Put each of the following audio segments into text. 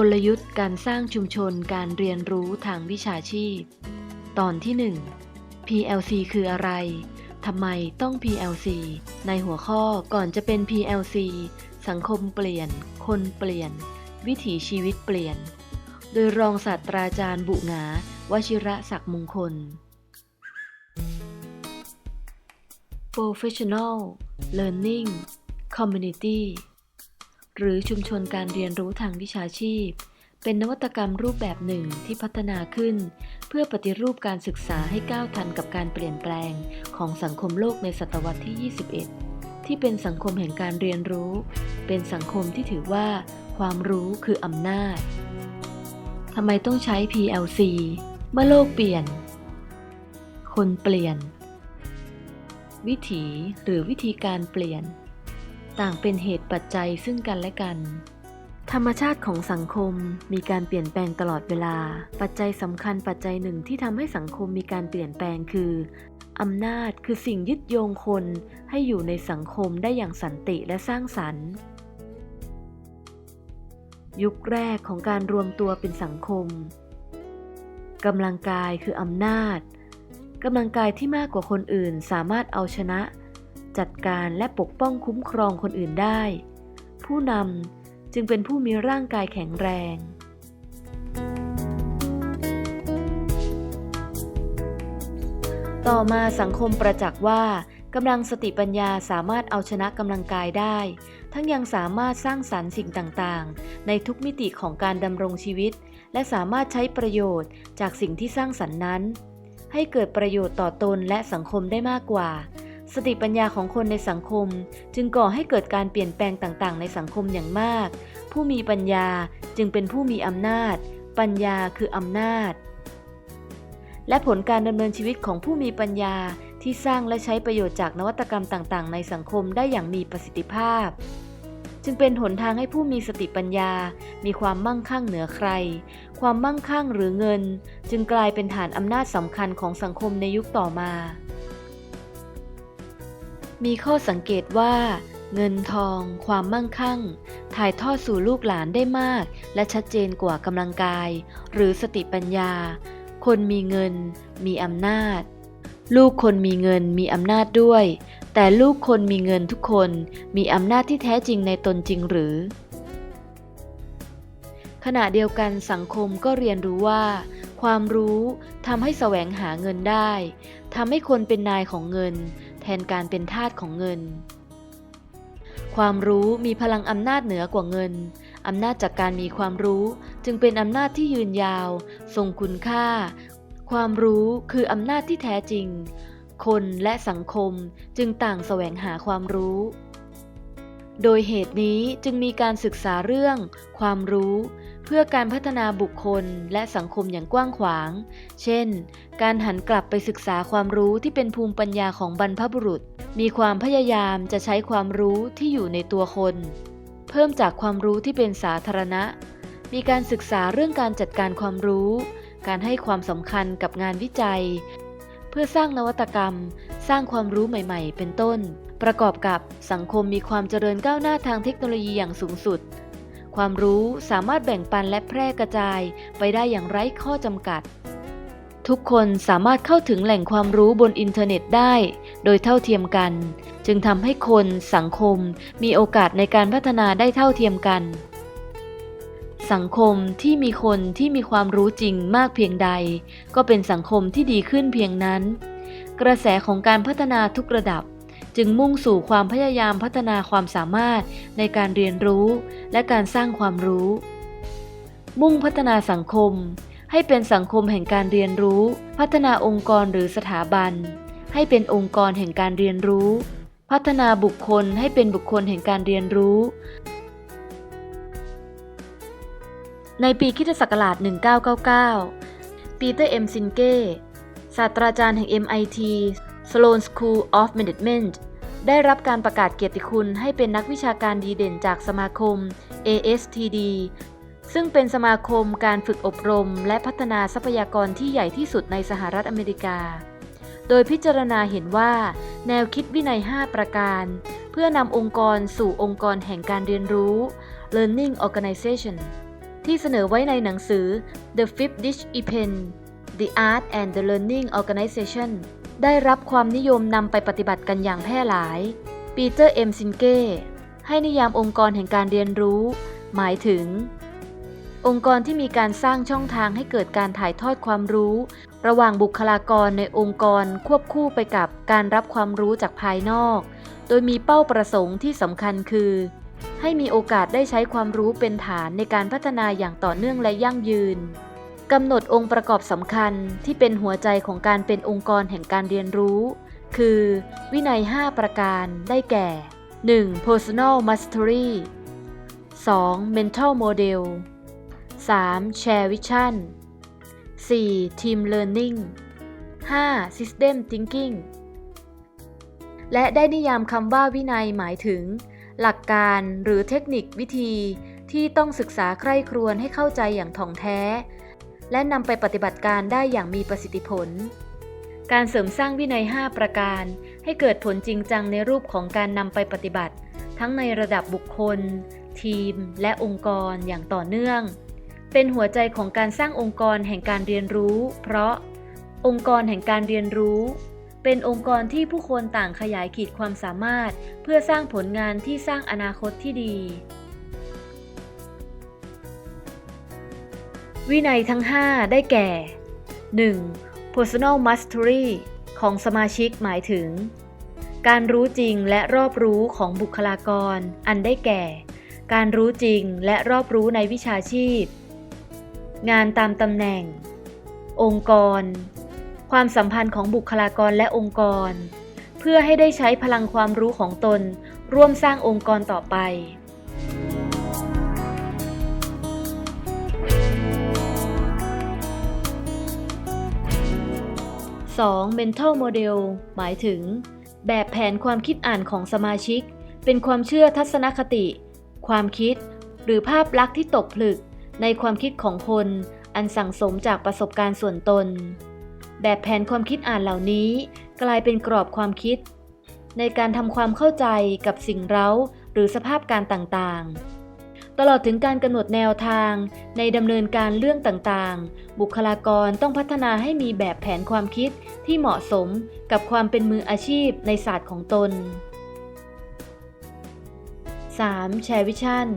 กลยุทธ์การสร้างชุมชนการเรียนรู้ทางวิชาชีพ ตอนที่ 1 PLC คืออะไร ทำไมต้อง PLC ในหัวข้อก่อนจะเป็น PLC สังคมเปลี่ยน คนเปลี่ยน วิถีชีวิตเปลี่ยน โดยรองศาสตราจารย์บุหงาวชิระศักดิ์มงคล Professional Learning Community หรือชุมชนการเรียนรู้ทางวิชาชีพ เป็นนวัตกรรมรูปแบบหนึ่งที่พัฒนาขึ้น เพื่อปฏิรูปการศึกษาให้ก้าวทันกับการเปลี่ยนแปลงของสังคมโลกในศตวรรษที่ 21 ที่เป็นสังคมแห่งการเรียนรู้ เป็นสังคมที่ถือว่า ความรู้คืออำนาจทำไมต้องใช้ PLC เมื่อโลกเปลี่ยน คนเปลี่ยน วิถีหรือวิธีการเปลี่ยน ต่างเป็นเหตุปัจจัยซึ่งกันและกัน ธรรมชาติของสังคมมีการเปลี่ยนแปลงตลอดเวลา ปัจจัยสำคัญปัจจัยหนึ่งที่ทำให้สังคมมีการเปลี่ยนแปลงคืออำนาจคือสิ่งยึดโยงคนให้อยู่ในสังคมได้อย่างสันติและสร้างสรรค์ ยุคแรกของการรวมตัวเป็นสังคมกำลังกายคืออำนาจกำลังกายที่มากกว่าคนอื่นสามารถเอาชนะ จัดการและปกป้องคุ้มครองคนอื่นได้ ผู้นำจึงเป็นผู้มีร่างกายแข็งแรง ต่อมาสังคมประจักษ์ว่ากำลังสติปัญญาสามารถเอาชนะกำลังกายได้ ทั้งยังสามารถสร้างสรรค์สิ่งต่างๆ ในทุกมิติของการดำรงชีวิต และสามารถใช้ประโยชน์จากสิ่งที่สร้างสรรค์นั้น ให้เกิดประโยชน์ต่อตนและสังคมได้มากกว่า สติปัญญาของคนในสังคม จึงก่อให้เกิดการเปลี่ยนแปลงต่างๆ ในสังคมอย่างมาก ผู้มีปัญญาจึงเป็นผู้มีอำนาจ ปัญญาคืออำนาจ และผลการดำเนินชีวิตของผู้มีปัญญาที่สร้างและใช้ประโยชน์จากนวัตกรรมต่างๆ ในสังคมได้อย่างมีประสิทธิภาพ จึงเป็นหนทางให้ผู้มีสติปัญญา มีความมั่งคั่งเหนือใคร ความมั่งคั่งหรือเงิน จึงกลายเป็นฐานอำนาจสำคัญของสังคมในยุคต่อมา มีข้อสังเกตว่า เงินทอง ความมั่งคั่ง ถ่ายทอดสู่ลูกหลานได้มาก และชัดเจนกว่ากำลังกาย หรือสติปัญญา คนมีเงิน มีอำนาจ ลูกคนมีเงินมีอำนาจด้วย แต่ลูกคนมีเงินทุกคนมีอำนาจที่แท้จริงในตนจริงหรือ ขณะเดียวกันสังคมก็เรียนรู้ว่า ความรู้ทำให้แสวงหาเงินได้ทำให้คนเป็นนายของเงิน นการเป็นทาสของเงิน ความรู้มีพลังอำนาจเหนือกว่าเงิน อำนาจจากการมีความรู้จึงเป็นอำนาจที่ยืนยาว ทรงคุณค่า ความรู้คืออำนาจที่แท้จริง คนและสังคมจึงต่างแสวงหาความรู้โดยเหตุนี้จึงมีการศึกษาเรื่อง ความรู้ เพื่อการพัฒนาบุคคลและสังคมอย่างกว้างขวาง เช่น การหันกลับไปศึกษาความรู้ที่เป็นภูมิปัญญาของบรรพบุรุษ มีความพยายามจะใช้ความรู้ที่อยู่ในตัวคน เพิ่มจากความรู้ที่เป็นสาธารณะ มีการศึกษาเรื่องการจัดการความรู้ การให้ความสำคัญกับงานวิจัย เพื่อสร้างนวัตกรรม สร้างความรู้ใหม่ๆ เป็นต้น ประกอบกับสังคมมีความเจริญก้าวหน้าทางเทคโนโลยีอย่างสูงสุด ความรู้สามารถแบ่งปันและแพร่กระจายไปได้อย่างไร้ข้อจำกัด ทุกคนสามารถเข้าถึงแหล่งความรู้บนอินเทอร์เน็ตได้ โดยเท่าเทียมกัน จึงทำให้คนสังคมมีโอกาสในการพัฒนาได้เท่าเทียมกัน สังคมที่มีคนที่มีความรู้จริงมากเพียงใด ก็เป็นสังคมที่ดีขึ้นเพียงนั้น กระแสของการพัฒนาทุกระดับ จึงมุ่งสู่ความพยายามพัฒนาความสามารถในการเรียนรู้และการสร้างความรู้ มุ่งพัฒนาสังคม ให้เป็นสังคมแห่งการเรียนรู้ พัฒนาองค์กรหรือสถาบัน ให้เป็นองค์กรแห่งการเรียนรู้ พัฒนาบุคคลให้เป็นบุคคลแห่งการเรียนรู้ ในปีคริสตศักราช 1999 ปีเตอร์เอ็มซินเก้ศาสตราจารย์แห่ง MIT Sloan School of Management ได้รับการประกาศเกียรติคุณให้เป็นนักวิชาการดีเด่นจากสมาคม ASTD ซึ่งเป็นสมาคมการฝึกอบรม และพัฒนาทรัพยากรที่ใหญ่ที่สุดในสหรัฐอเมริกา โดยพิจารณาเห็นว่า แนวคิดวินัย 5 ประการ เพื่อนำองค์กรสู่องค์กรแห่งการเรียนรู้ Learning Organization ที่เสนอไว้ในหนังสือ The Fifth Dish Epen The Art and the Learning Organization ได้รับความนิยมนำไปปฏิบัติกันอย่างแพร่หลาย ปีเตอร์เอ็มซินเก้ให้นิยามองค์กรแห่งการเรียนรู้ หมายถึง องค์กรที่มีการสร้างช่องทางให้เกิดการถ่ายทอดความรู้ ระหว่างบุคลากรในองค์กรควบคู่ไปกับการรับความรู้จากภายนอก โดยมีเป้าประสงค์ที่สำคัญคือ ให้มีโอกาสได้ใช้ความรู้เป็นฐานในการพัฒนาอย่างต่อเนื่องและยั่งยืน กำหนดองค์ประกอบสำคัญที่เป็นหัวใจของการเป็นองค์กรแห่งการเรียนรู้ คือ วินัย 5 ประการได้แก่ 1. personal mastery 2. mental model 3. share vision 4. team learning 5. system thinking และได้นิยามคำว่าวินัยหมายถึง หลักการหรือเทคนิควิธีที่ต้องศึกษาใคร่ครวญให้เข้าใจอย่างถ่องแท้ และนำไปปฏิบัติการได้อย่างมีประสิทธิผล การเสริมสร้างวินัย 5 ประการ ให้เกิดผลจริงจังในรูปของการนำไปปฏิบัติ ทั้งในระดับบุคคล ทีม และองค์กรอย่างต่อเนื่อง เป็นหัวใจของการสร้างองค์กรแห่งการเรียนรู้ เพราะ องค์กรแห่งการเรียนรู้ เป็นองค์กรที่ผู้คนต่างขยายขีดความสามารถ เพื่อสร้างผลงานที่สร้างอนาคตที่ดี วินัยทั้ง 5 ได้แก่ 1. personal mastery ของสมาชิกหมายถึง การรู้จริงและรอบรู้ของบุคลากร อันได้แก่ การรู้จริงและรอบรู้ในวิชาชีพ งานตามตำแหน่ง องค์กร ความสัมพันธ์ของบุคลากรและองค์กร เพื่อให้ได้ใช้พลังความรู้ของตน ร่วมสร้างองค์กรต่อไป 2. Mental model หมายถึง แบบแผนความคิดอ่านของสมาชิก เป็นความเชื่อทัศนคติ ความคิด หรือภาพลักษณ์ที่ตกผลึก ในความคิดของคน อันสั่งสมจากประสบการณ์ส่วนตน แบบแผนความคิดอ่านเหล่านี้ กลายเป็นกรอบความคิด ในการทำความเข้าใจกับสิ่งเร้าหรือสภาพการต่างๆ ตลอดถึงการกำหนดแนวทาง ในดำเนินการเรื่องต่างๆ บุคลากรต้องพัฒนาให้มีแบบแผนความคิดที่เหมาะสมกับความเป็นมืออาชีพในศาสตร์ของตน 3. แชร์วิชั่น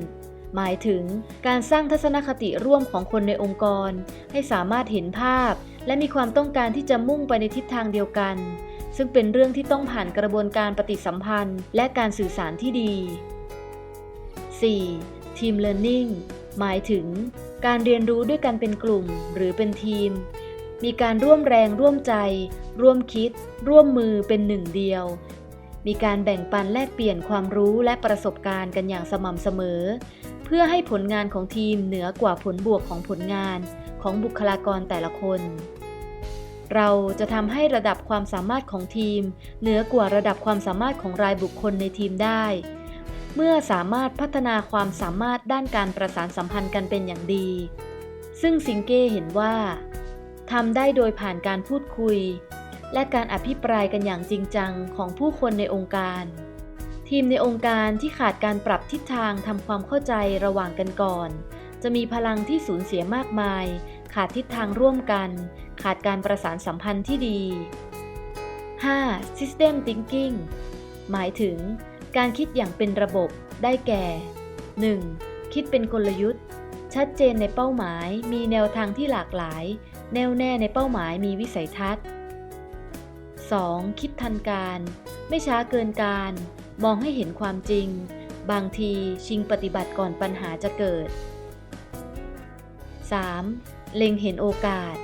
หมายถึงการสร้างทัศนคติร่วมของคนในองค์กร ให้สามารถเห็นภาพ และมีความต้องการที่จะมุ่งไปในทิศทางเดียวกัน ซึ่งเป็นเรื่องที่ต้องผ่านกระบวนการปฏิสัมพันธ์ และการสื่อสารที่ดี 4. Team Learning หมายถึงการเรียนรู้ด้วยกันเป็นกลุ่มหรือเป็นทีม มีการร่วมแรงร่วมใจ ร่วมคิด ร่วมมือเป็นหนึ่งเดียว มีการแบ่งปันแลกเปลี่ยนความรู้และประสบการณ์กันอย่างสม่ำเสมอ เพื่อให้ผลงานของทีมเหนือกว่าผลบวกของผลงานของบุคลากรแต่ละคน เราจะทำให้ระดับความสามารถของทีม เหนือกว่าระดับความสามารถของรายบุคคลในทีมได้ เมื่อสามารถพัฒนาความสามารถด้านการประสานสัมพันธ์กันเป็นอย่างดี ซึ่งซิงเก้เห็นว่าทำได้โดยผ่านการพูดคุย และการอภิปรายกันอย่างจริงจังของผู้คนในองค์การ ทีมในองค์การที่ขาดการปรับทิศทางทำความเข้าใจระหว่างกันก่อน จะมีพลังที่สูญเสียมากมาย ขาดทิศทางร่วมกัน ขาดการประสานสัมพันธ์ที่ดี 5. System Thinking หมายถึง การคิดอย่างเป็นระบบได้แก่ 1. คิดเป็นกลยุทธ์ ชัดเจนในเป้าหมายมีแนวทางที่หลากหลาย แน่วแน่ในเป้าหมายมีวิสัยทัศน์ 2. คิดทันการ ไม่ช้าเกินการ มองให้เห็นความจริง บางทีชิงปฏิบัติก่อนปัญหาจะเกิด 3. เล็งเห็นโอกาส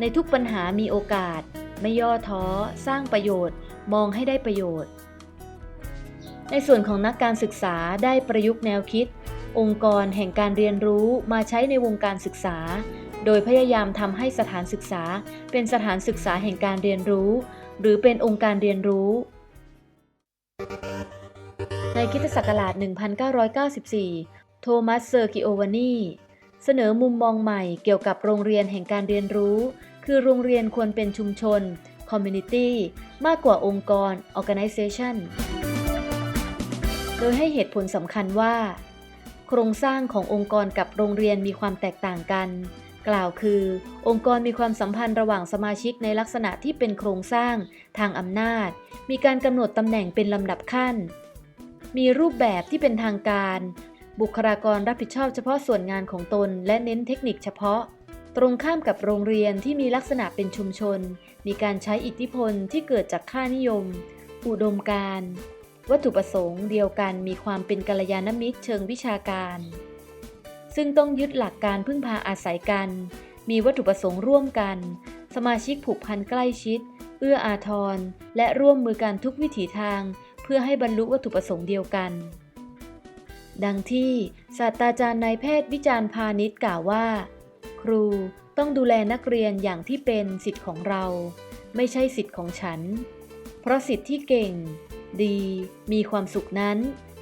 ในทุกปัญหามีโอกาส ไม่ย่อท้อ สร้างประโยชน์ มองให้ได้ประโยชน์ ในส่วนของนักการศึกษาได้ประยุกต์แนวคิด องค์กรแห่งการเรียนรู้มาใช้ในวงการศึกษา โดยพยายามทำให้สถานศึกษา เป็นสถานศึกษาแห่งการเรียนรู้ หรือเป็นองค์การเรียนรู้ ในคริสตศักราช 1994 โทมัสเซอร์กิโอวานีเสนอมุมมองใหม่เกี่ยวกับโรงเรียนแห่งการเรียนรู้ คือโรงเรียนควรเป็นชุมชน community มากกว่าองค์กร organization โดยให้เหตุผลสำคัญว่า โครงสร้างขององค์กรกับโรงเรียนมีความแตกต่างกัน กล่าวคือ องค์กรมีความสัมพันธ์ระหว่างสมาชิกในลักษณะที่เป็นโครงสร้าง ทางอำนาจ มีการกำหนดตำแหน่งเป็นลำดับขั้น มีรูปแบบที่เป็นทางการ บุคลากรรับผิดชอบเฉพาะส่วนงานของตน และเน้นเทคนิคเฉพาะ ตรงข้ามกับโรงเรียนที่มีลักษณะเป็นชุมชน มีการใช้อิทธิพลที่เกิดจากค่านิยม อุดมการณ์ วัตถุประสงค์เดียวกันมีความเป็นกัลยาณมิตรเชิงวิชาการ ซึ่งต้องยึดหลักการพึ่งพาอาศัยกัน มีวัตถุประสงค์ร่วมกัน สมาชิกผูกพันใกล้ชิด เอื้ออาทร และร่วมมือกันทุกวิถีทาง เพื่อให้บรรลุวัตถุประสงค์เดียวกัน ดังที่ศาสตราจารย์นายแพทย์วิจารณ์พาณิชย์กล่าวว่า ครูต้องดูแลนักเรียนอย่างที่เป็นสิทธิ์ของเรา ไม่ใช่สิทธิ์ของฉัน เพราะสิทธิ์ที่เก่ง ดี มีความสุขนั้น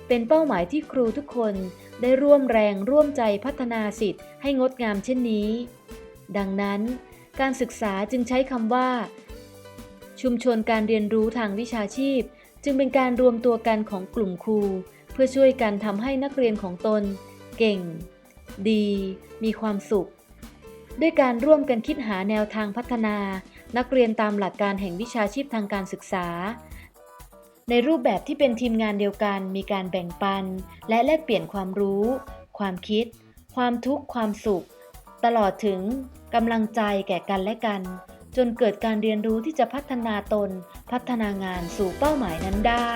เป็นเป้าหมายที่ครูทุกคนได้ร่วมแรงร่วมใจพัฒนาสิทธิ์ให้งดงามเช่นนี้ ดังนั้น การศึกษาจึงใช้คำว่า ชุมชนการเรียนรู้ทางวิชาชีพ จึงเป็นการรวมตัวกันของกลุ่มครู เพื่อช่วยกันทำให้นักเรียนของตน เก่ง ดี มีความสุข ด้วยการร่วมกันคิดหาแนวทางพัฒนา นักเรียนตามหลักการแห่งวิชาชีพทางการศึกษา ในรูปแบบที่เป็นทีมงานเดียวกันมีการแบ่งปัน และแลกเปลี่ยนความรู้ ความคิด ความทุกข์ความสุข ตลอดถึงกำลังใจแก่กันและกัน จนเกิดการเรียนรู้ที่จะพัฒนาตน พัฒนางานสู่เป้าหมายนั้นได้